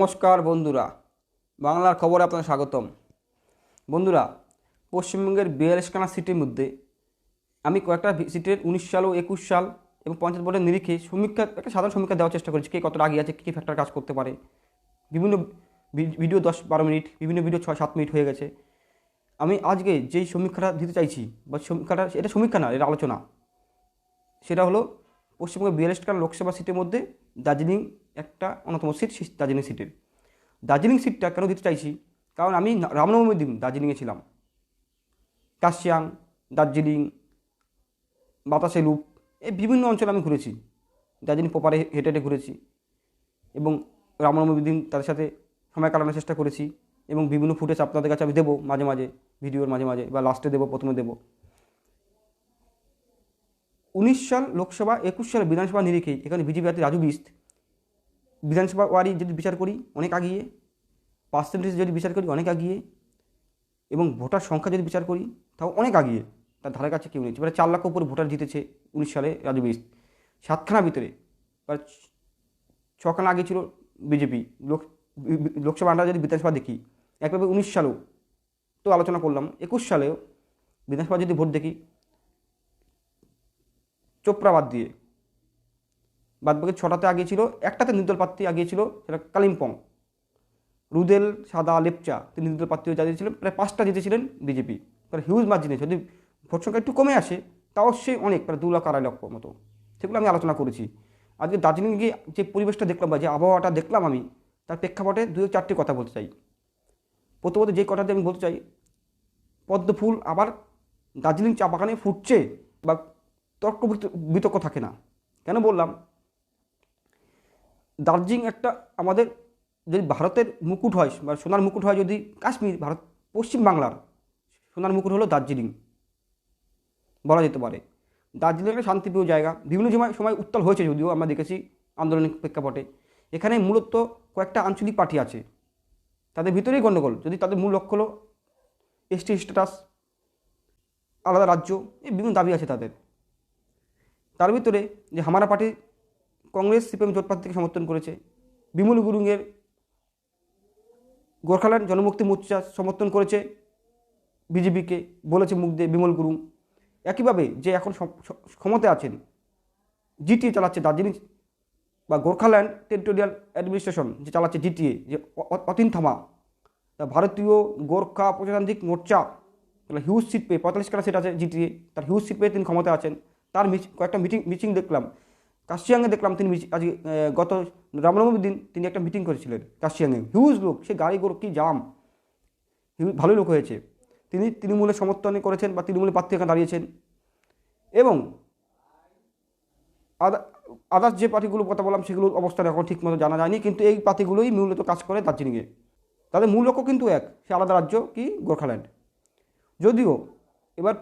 নমস্কার বন্ধুরা, বাংলার খবরে আপনাদের স্বাগতম। বন্ধুরা, পশ্চিমবঙ্গের বিয়াল্লিশখানা সিটির মধ্যে আমি কয়েকটা সিটের উনিশ সাল ও একুশ সাল এবং পঞ্চায়েত বোর্ডের নিরিখে সমীক্ষা, একটা সাধারণ সমীক্ষা দেওয়ার চেষ্টা করেছি, কে কতটা আগে আছে, কী কী ফ্যাক্টর কাজ করতে পারে। বিভিন্ন ভিডিও দশ বারো মিনিট, বিভিন্ন ভিডিও ছয় সাত মিনিট হয়ে গেছে। আমি আজকে যেই সমীক্ষাটা দিতে চাইছি, বা সমীক্ষাটা, এটা সমীক্ষা না, এটা আলোচনা। সেটা হলো, পশ্চিমবঙ্গের বিয়াল্লিশখানা লোকসভা সিটের মধ্যে দার্জিলিং একটা অন্যতম সিট দার্জিলিং সিটের। দার্জিলিং সিটটা কেন দিতে চাইছি? কারণ আমি রামনবমীর দিন দার্জিলিংয়ে ছিলাম। কাশিয়াং দার্জিলিং বাতাসে লুপ, এই বিভিন্ন অঞ্চলে আমি ঘুরেছি। দার্জিলিং প্রপারে হেঁটে হেঁটে ঘুরেছি। এবং রামনবমীর দিন তাদের সাথে সময় কাটানোর চেষ্টা করেছি এবং বিভিন্ন ফুটেজ আপনাদের কাছে আমি দেবো মাঝে মাঝে ভিডিওর মাঝে মাঝে, বা লাস্টে দেবো, প্রথমে দেবো। উনিশ সাল লোকসভা, একুশ সাল বিধানসভা নিরিখে এখানে বিজেপি প্রার্থী রাজু বিস্ত বিধানসভা ওয়ারি যদি বিচার করি, অনেক আগিয়ে পার্সেন্টেজ যদি বিচার করি, অনেক আগিয়ে, এবং ভোটার সংখ্যা যদি বিচার করি, তাও অনেক আগিয়ে, তার ধারে কাছে কেউ নেই। এবারে চার লাখ উপরে ভোটার জিতেছে উনিশ সালে রাজু বিস্ত সাতখানা ভিতরে ছ- ছখানা আগে ছিল বিজেপি। লোক, লোকসভা আন্ডার যদি বিধানসভা দেখি, একভাবে উনিশ সালেও তো আলোচনা করলাম, একুশ সালেও বিধানসভা যদি ভোট দেখি, চোপড়া বাদ দিয়ে বাদ বাকি ছটাতে আগে ছিল একটাতে নির্দল প্রার্থী আগে ছিল সেটা কালিম্পং। রুদেল, সাদা, লেপচা তিনি নির্দল প্রার্থী যা ছিলেন প্রায় পাঁচটা জিতেছিলেন বিজেপি। প্রায় হিউজ মার্জিনে, যদি ভোট সংখ্যা একটু কমে আসে, তাও সে অনেক, প্রায় দু লাখ, আড়াই লক্ষ মতো। সেগুলো আমি আলোচনা করেছি। আজকে দার্জিলিং গিয়ে যে পরিবেশটা দেখলাম বা যে আবহাওয়াটা দেখলাম আমি, তার প্রেক্ষাপটে দু চারটি কথা বলতে চাই। প্রথমত যে কথাটি আমি বলতে চাই পদ্ম ফুল আবার দার্জিলিং চা বাগানে ফুটছে বা তর্ক বিতর্ক থাকে না। কেন বললাম? দার্জিলিং একটা আমাদের যদি ভারতের মুকুট হয় বা সোনার মুকুট হয় যদি কাশ্মীর, ভারত, পশ্চিম বাংলার, সোনার মুকুট হলো দার্জিলিং। বলা যেতে পারে। দার্জিলিং একটা শান্তিপ্রিয় জায়গা। বিভিন্ন সময় সময় উত্তাল হয়েছে যদিও আমরা দেখেছি আন্দোলনের প্রেক্ষাপটে। এখানে মূলত কয়েকটা আঞ্চলিক পার্টি আছে। তাদের ভিতরেই গণ্ডগোল। যদি তাদের মূল লক্ষ্য হলো এসটি স্ট্যাটাস, আলাদা রাজ্য, এই বিভিন্ন দাবি আছে তাদের। তার ভিতরে যে হামারা পার্টি কংগ্রেস সিপিএম জোট প্রার্থীকে সমর্থন করেছে। বিমল গুরুংয়ের গোর্খাল্যান্ড জনমুক্তি মোর্চা সমর্থন করেছে বিজেপিকে, বলেছে মুখ দিয়ে বিমল গুরুং। একইভাবে যে এখন ক্ষমতায় আছেন, জিটিএ চালাচ্ছে দার্জিলিং বা গোর্খাল্যান্ড টেরিটোরিয়াল অ্যাডমিনিস্ট্রেশন যে চালাচ্ছে জিটিএ, যে অতীন থামা, তা ভারতীয় গোর্খা প্রজাতান্ত্রিক মোর্চা, তাহলে হিউজ সিট পেয়ে, পঁয়তাল্লিশ খানা সিট আছে জিটিএ, তার হিউজ সিট পেয়ে তিনি ক্ষমতায় আছেন। তার কয়েকটা মিটিং মিটিং দেখলাম। কাশিয়াংয়ে দেখলাম তিনি আজকে গত রামনবমীর দিন তিনি একটা মিটিং করেছিলেন কাশিয়াংয়ে হিউজ লোক, সে গাড়ি গরু, কী জাম। ভালোই লোক হয়েছে। তিনি তৃণমূলের সমর্থনে করেছেন বা তৃণমূলের প্রার্থী এখানে দাঁড়িয়েছেন। এবং আদা- আদার্স যে পার্টিগুলোর কথা বললাম, সেগুলোর অবস্থান এখন ঠিক মতো জানা যায়নি। কিন্তু এই পার্টিগুলোই মূলত কাজ করে দার্জিলিংয়ে। তাদের মূল লক্ষ্য কিন্তু এক, সে আলাদা রাজ্য কি গোর্খাল্যান্ড। যদিও এবার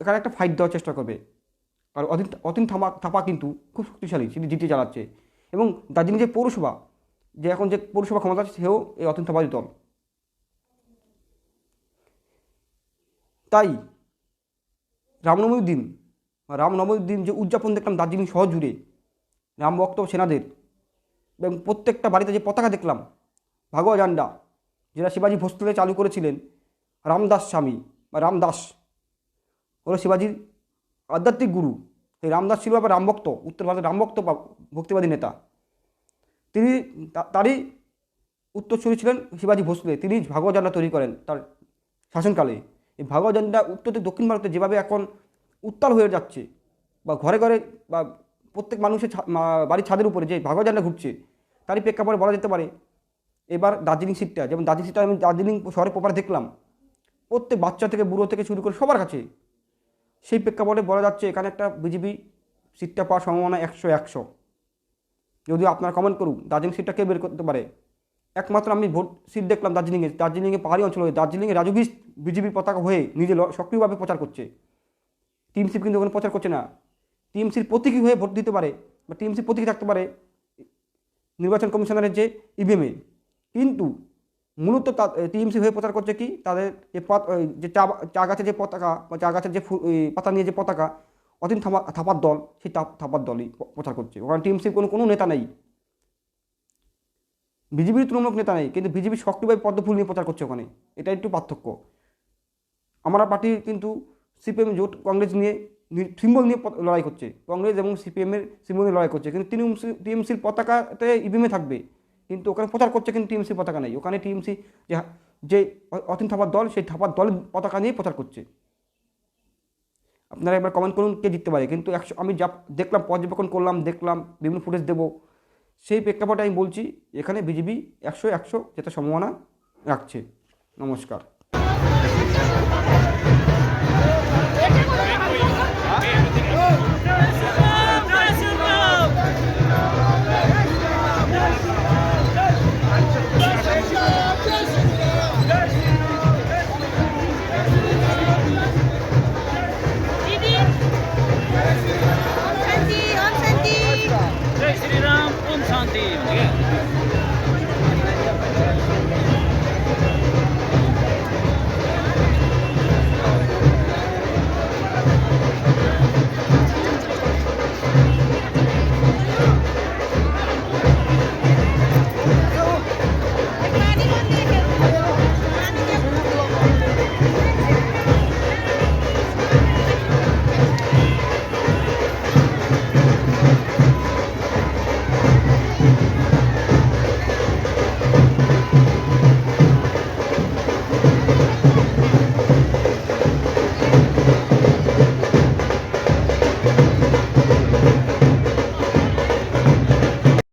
এখানে একটা ফাইট দেওয়ার চেষ্টা করবে। আর অতীন অতীন থামা, থাপা কিন্তু খুব শক্তিশালী, সেটি জিটি চালাচ্ছে। এবং দার্জিলিং যে পৌরসভা, যে এখন যে পৌরসভা ক্ষমতা আছে, সেও এই অতীন থাপারই দল। তাই রামনবমীর দিন রামনবমীর দিন যে উদযাপন দেখলাম দার্জিলিং শহর জুড়ে, রাম ভক্ত সেনাদের, এবং প্রত্যেকটা বাড়িতে যে পতাকা দেখলাম ভাগোয়া জান্ডা যেটা শিবাজি ভোস্তলে চালু করেছিলেন রামদাস স্বামী বা রামদাস হলো শিবাজির আধ্যাত্মিক গুরু। এই রামদাস ছিল আবার রামভক্ত উত্তর ভারতের রামভক্ত বা ভক্তিবাদী নেতা। তিনি তারই উত্তরসূরি ছিলেন শিবাজি ভোসলে। তিনি ভাগবত জান্ডা তৈরি করেন তার শাসনকালে। এই ভাগবত জান্ডা উত্তর থেকে দক্ষিণ ভারতে যেভাবে এখন উত্তাল হয়ে যাচ্ছে, বা ঘরে ঘরে, বা প্রত্যেক মানুষের বাড়ির ছাদের উপরে যে ভাগবত জান্ডা ঘুরছে, তারই প্রেক্ষাপটে বলা যেতে পারে, এবার দার্জিলিং সিটটা, যেমন দার্জিলিং সিটটা আমি দার্জিলিং শহরে প্রপার দেখলাম, প্রত্যেক বাচ্চা থেকে বুড়ো থেকে শুরু করে সবার কাছে সেই প্রেক্ষাপটে বলা যাচ্ছে এখানে একটা বিজেপি সিটটা পাওয়ার সম্ভাবনা একশো একশো। যদিও আপনারা কমেন্ট করুন, দার্জিলিং সিটটা কে বের করতে পারে? একমাত্র আমি ভোট সিট দেখলাম দার্জিলিংয়ে দার্জিলিংয়ে পাহাড়ি অঞ্চল হয়ে, দার্জিলিংয়ে রাজু বিস বিজেপির পতাকা হয়ে নিজে সক্রিয়ভাবে প্রচার করছে। টিএমসি কিন্তু ওখানে প্রচার করছে না। টিএমসির প্রতীকী হয়ে ভোট দিতে পারে বা টিএমসির প্রতীকী থাকতে পারে নির্বাচন কমিশনারের যে ইভিএমে কিন্তু মূলত টিএমসি হয়ে প্রচার করছে কি? তাদের যে যে চা চা গাছের যে পতাকা বা চা গাছের যে পাতা নিয়ে যে পতাকা, অতীন থামা থাপার দল, সেই থাপ- থাপার দলই প্রচার করছে। ওখানে টিএমসির কোনো কোনো নেতা নেই। বিজেপির তৃণমূল নেতা নেই, কিন্তু বিজেপি সক্রিয়ভাবে পদ্মফুল নিয়ে প্রচার করছে ওখানে। এটা একটু পার্থক্য। আমরা পার্টি কিন্তু সিপিএম জোট, কংগ্রেস নিয়ে সিম্বল নিয়ে লড়াই করছে। কংগ্রেস এবং সিপিএমের সিম্বল নিয়ে লড়াই করছে। কিন্তু টিএমসি টিএমসির পতাকাতে ইভিএমে থাকবে। কিন্তু ওখানে প্রচার করছে কিন্তু টিএমসি পতাকা নেই। ওখানে টিএমসি যে যে অতীন থাপার দল, সেই থাপার দল পতাকা নিয়েই প্রচার করছে। আপনারা একবার কমেন্ট করুন কে জিততে পারে। কিন্তু একশো, আমি যা দেখলাম, পর্যবেক্ষণ করলাম, দেখলাম, বিভিন্ন ফুটেজ দেবো, সেই প্রেক্ষাপটে আমি বলছি, এখানে বিজেপি একশো একশো যেটা সম্ভাবনা রাখছে। নমস্কার।